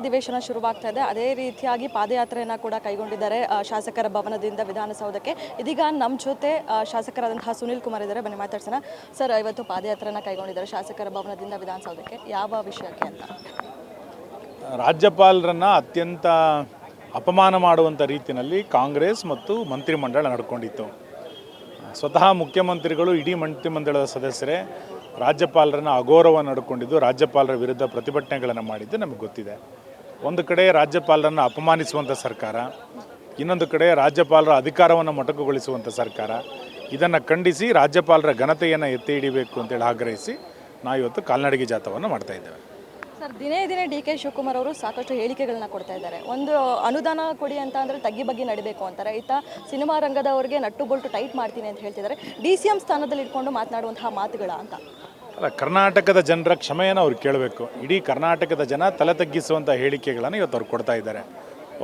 ಅಧಿವೇಶನ ಶುರುವಾಗ್ತಾ ಇದೆ. ಅದೇ ರೀತಿಯಾಗಿ ಪಾದಯಾತ್ರೆಯನ್ನು ಕೂಡ ಕೈಗೊಂಡಿದ್ದಾರೆ ಶಾಸಕರ ಭವನದಿಂದ ವಿಧಾನಸೌಧಕ್ಕೆ. ಇದೀಗ ನಮ್ಮ ಜೊತೆ ಶಾಸಕರಾದಂತಹ ಸುನಿಲ್ ಕುಮಾರ್ ಇದ್ದಾರೆ. ಬನ್ನಿ ಮಾತಾಡ್ಸೋಣ. ಸರ್, ಇವತ್ತು ಪಾದಯಾತ್ರೆಯನ್ನು ಕೈಗೊಂಡಿದ್ದಾರೆ ಶಾಸಕರ ಭವನದಿಂದ ವಿಧಾನಸೌಧಕ್ಕೆ. ಯಾವ ವಿಷಯಕ್ಕೆ ಅಂತ? ರಾಜ್ಯಪಾಲರನ್ನು ಅತ್ಯಂತ ಅಪಮಾನ ಮಾಡುವಂಥ ರೀತಿಯಲ್ಲಿ ಕಾಂಗ್ರೆಸ್ ಮತ್ತು ಮಂತ್ರಿಮಂಡಲ ನಡ್ಕೊಂಡಿತ್ತು. ಸ್ವತಃ ಮುಖ್ಯಮಂತ್ರಿಗಳು, ಇಡೀ ಮಂತ್ರಿಮಂಡಲದ ಸದಸ್ಯರೇ ರಾಜ್ಯಪಾಲರನ್ನು ಅಗೌರವ ನಡ್ಕೊಂಡಿದ್ದು ರಾಜ್ಯಪಾಲರ ವಿರುದ್ಧ ಪ್ರತಿಭಟನೆಗಳನ್ನು ಮಾಡಿದ್ದು ನಮಗೆ ಗೊತ್ತಿದೆ. ಒಂದು ಕಡೆ ರಾಜ್ಯಪಾಲರನ್ನು ಅಪಮಾನಿಸುವಂಥ ಸರ್ಕಾರ, ಇನ್ನೊಂದು ಕಡೆ ರಾಜ್ಯಪಾಲರ ಅಧಿಕಾರವನ್ನು ಮೊಟಕುಗೊಳಿಸುವಂಥ ಸರ್ಕಾರ, ಇದನ್ನು ಖಂಡಿಸಿ ರಾಜ್ಯಪಾಲರ ಘನತೆಯನ್ನು ಎತ್ತಿ ಹಿಡಿಬೇಕು ಅಂತೇಳಿ ಆಗ್ರಹಿಸಿ ನಾವು ಇವತ್ತು ಕಾಲ್ನಡಿಗೆ ಜಾಥವನ್ನು ಮಾಡ್ತಾ ಇದ್ದೇವೆ. ಸರ್, ದಿನೇ ದಿನೇ ಡಿ ಕೆ ಶಿವಕುಮಾರ್ ಅವರು ಸಾಕಷ್ಟು ಹೇಳಿಕೆಗಳನ್ನ ಕೊಡ್ತಾ ಇದ್ದಾರೆ. ಒಂದು, ಅನುದಾನ ಕೊಡಿ ಅಂತ ಅಂದರೆ ತಗ್ಗಿ ಬಗ್ಗೆ ನಡಿಬೇಕು ಅಂತಾರೆ. ಈತ ಸಿನಿಮಾ ರಂಗದವರಿಗೆ ನಟ್ಟು ಬೋಲ್ಟು ಟೈಟ್ ಮಾಡ್ತೀನಿ ಅಂತ ಹೇಳ್ತಿದ್ದಾರೆ. ಡಿ ಸಿ ಎಂ ಸ್ಥಾನದಲ್ಲಿ ಇಟ್ಕೊಂಡು ಮಾತನಾಡುವಂತಹ ಮಾತುಗಳ ಅಂತ. ಅಲ್ಲ, ಕರ್ನಾಟಕದ ಜನರ ಕ್ಷಮೆಯನ್ನು ಅವ್ರು ಕೇಳಬೇಕು. ಇಡೀ ಕರ್ನಾಟಕದ ಜನ ತಲೆ ತಗ್ಗಿಸುವಂಥ ಹೇಳಿಕೆಗಳನ್ನು ಇವತ್ತು ಅವ್ರು ಕೊಡ್ತಾ ಇದ್ದಾರೆ.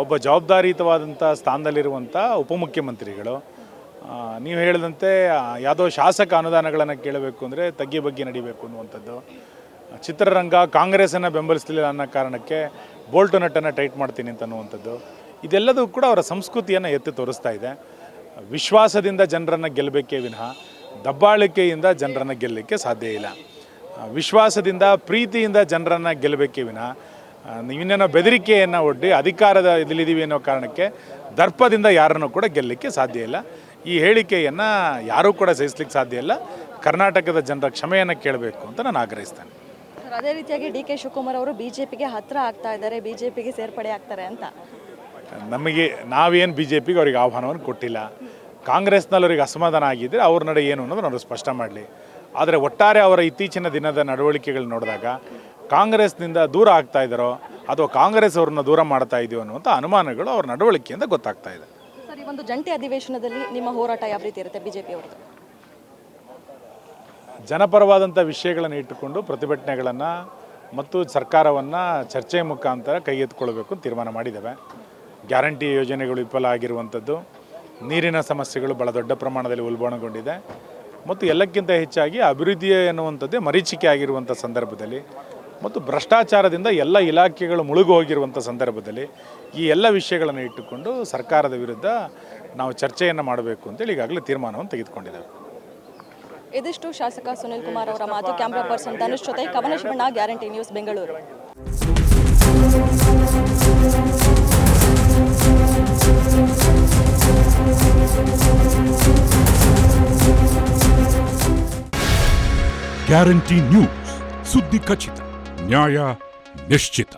ಒಬ್ಬ ಜವಾಬ್ದಾರಿಯುತವಾದಂಥ ಸ್ಥಾನದಲ್ಲಿರುವಂಥ ಉಪಮುಖ್ಯಮಂತ್ರಿಗಳು ನೀವು ಹೇಳಿದಂತೆ ಯಾವುದೋ ಶಾಸಕ ಅನುದಾನಗಳನ್ನು ಕೇಳಬೇಕು ಅಂದರೆ ತಗ್ಗಿ ಬಗ್ಗೆ ನಡಿಬೇಕು ಅನ್ನುವಂಥದ್ದು. ಚಿತ್ರರಂಗ ಕಾಂಗ್ರೆಸ್ಸನ್ನು ಬೆಂಬಲಿಸಲಿಲ್ಲ ಅನ್ನೋ ಕಾರಣಕ್ಕೆ ಬೋಲ್ಟು ನಟ್ಟನ್ನು ಟೈಟ್ ಮಾಡ್ತೀನಿ ಅಂತ ಅನ್ನುವಂಥದ್ದು. ಇದೆಲ್ಲದೂ ಕೂಡ ಅವರ ಸಂಸ್ಕೃತಿಯನ್ನು ಎತ್ತಿ ತೋರಿಸ್ತಾ ಇದೆ. ವಿಶ್ವಾಸದಿಂದ ಜನರನ್ನು ಗೆಲ್ಲಬೇಕೇ ವಿನಃ, ದಬ್ಬಾಳಿಕೆಯಿಂದ ಜನರನ್ನು ಗೆಲ್ಲಲಿಕ್ಕೆ ಸಾಧ್ಯ ಇಲ್ಲ. ವಿಶ್ವಾಸದಿಂದ, ಪ್ರೀತಿಯಿಂದ ಜನರನ್ನು ಗೆಲ್ಲಬೇಕೇ ವಿನಃ ಇನ್ನೇನೋ ಬೆದರಿಕೆಯನ್ನು ಒಡ್ಡಿ ಅಧಿಕಾರದ ಇದಲ್ಲಿದ್ದೀವಿ ಅನ್ನೋ ಕಾರಣಕ್ಕೆ ದರ್ಪದಿಂದ ಯಾರನ್ನು ಕೂಡ ಗೆಲ್ಲಲಿಕ್ಕೆ ಸಾಧ್ಯ ಇಲ್ಲ. ಈ ಹೇಳಿಕೆಯನ್ನು ಯಾರೂ ಕೂಡ ಸಹಿಸ್ಲಿಕ್ಕೆ ಸಾಧ್ಯ ಇಲ್ಲ. ಕರ್ನಾಟಕದ ಜನರ ಕ್ಷಮೆಯನ್ನು ಕೇಳಬೇಕು ಅಂತ ನಾನು ಆಗ್ರಹಿಸ್ತೇನೆ. ಅದೇ ರೀತಿಯಾಗಿ ಡಿ ಕೆ ಶಿವಕುಮಾರ್ ಅವರು ಬಿಜೆಪಿಗೆ ಹತ್ರ ಪಿಗೆ ಹತ್ತಿರ ಆಗ್ತಾ ಇದ್ದಾರೆ ಬಿ ಜೆ ಪಿಗೆ ಸೇರ್ಪಡೆ ಆಗ್ತಾರೆ ಅಂತ. ನಮಗೆ ನಾವೇನು ಬಿ ಜೆ ಪಿಗೆ ಅವ್ರಿಗೆ ಆಹ್ವಾನವನ್ನು ಕೊಟ್ಟಿಲ್ಲ. ಕಾಂಗ್ರೆಸ್ನಲ್ಲಿ ಅವರಿಗೆ ಅಸಮಾಧಾನ ಆಗಿದ್ದರೆ ಅವ್ರ ನಡೆ ಏನು ಅನ್ನೋದು ನಾನು ಸ್ಪಷ್ಟ ಮಾಡಲಿ. ಆದರೆ ಒಟ್ಟಾರೆ ಅವರ ಇತ್ತೀಚಿನ ದಿನದ ನಡವಳಿಕೆಗಳು ನೋಡಿದಾಗ ಕಾಂಗ್ರೆಸ್ನಿಂದ ದೂರ ಆಗ್ತಾ ಇದ್ದಾರೋ ಅಥವಾ ಕಾಂಗ್ರೆಸ್ ಅವ್ರನ್ನ ದೂರ ಮಾಡ್ತಾ ಇದೆಯೋ ಅನ್ನುವಂಥ ಅನುಮಾನಗಳು ಅವ್ರ ನಡವಳಿಕೆಯಿಂದ ಗೊತ್ತಾಗ್ತಾ ಇದೆ. ಸರ್ ಈ ಒಂದು ಜಂಟಿ ಅಧಿವೇಶನದಲ್ಲಿ ನಿಮ್ಮ ಹೋರಾಟ ಯಾವ ರೀತಿ ಇರುತ್ತೆ ಬಿಜೆಪಿ ಅವ್ರದ್ದು ಜನಪರವಾದಂಥ ವಿಷಯಗಳನ್ನು ಇಟ್ಟುಕೊಂಡು ಪ್ರತಿಭಟನೆಗಳನ್ನು ಮತ್ತು ಸರ್ಕಾರವನ್ನು ಚರ್ಚೆ ಮುಖಾಂತರ ಕೈಗೆತ್ತಿಕೊಳ್ಬೇಕು ಅಂತ ತೀರ್ಮಾನ ಮಾಡಿದ್ದೇವೆ. ಗ್ಯಾರಂಟಿ ಯೋಜನೆಗಳು ವಿಫಲ ಆಗಿರುವಂಥದ್ದು, ನೀರಿನ ಸಮಸ್ಯೆಗಳು ಭಾಳ ದೊಡ್ಡ ಪ್ರಮಾಣದಲ್ಲಿ ಉಲ್ಬಣಗೊಂಡಿದೆ. ಮತ್ತು ಎಲ್ಲಕ್ಕಿಂತ ಹೆಚ್ಚಾಗಿ ಅಭಿವೃದ್ಧಿ ಎನ್ನುವಂಥದ್ದೇ ಮರೀಚಿಕೆ ಆಗಿರುವಂಥ ಸಂದರ್ಭದಲ್ಲಿ ಮತ್ತು ಭ್ರಷ್ಟಾಚಾರದಿಂದ ಎಲ್ಲ ಇಲಾಖೆಗಳು ಮುಳುಗು ಹೋಗಿರುವಂಥ ಸಂದರ್ಭದಲ್ಲಿ ಈ ಎಲ್ಲ ವಿಷಯಗಳನ್ನು ಇಟ್ಟುಕೊಂಡು ಸರ್ಕಾರದ ವಿರುದ್ಧ ನಾವು ಚರ್ಚೆಯನ್ನು ಮಾಡಬೇಕು ಅಂತೇಳಿ ಈಗಾಗಲೇ ತೀರ್ಮಾನವನ್ನು ತೆಗೆದುಕೊಂಡಿದ್ದೇವೆ. ಇದಿಷ್ಟು ಶಾಸಕ ಸುನಿಲ್ ಕುಮಾರ್ ಅವರ ಮಾತು ಕ್ಯಾಮ್ರಾ ಪರ್ಸನ್ ಧನುಷ್ ಜೊತೆ ಕವನ Shivanna guarantee news, Bengaluru. Guarantee news, ಸುದ್ದಿ ಖಚಿತ, ನ್ಯಾಯ ನಿಶ್ಚಿತ.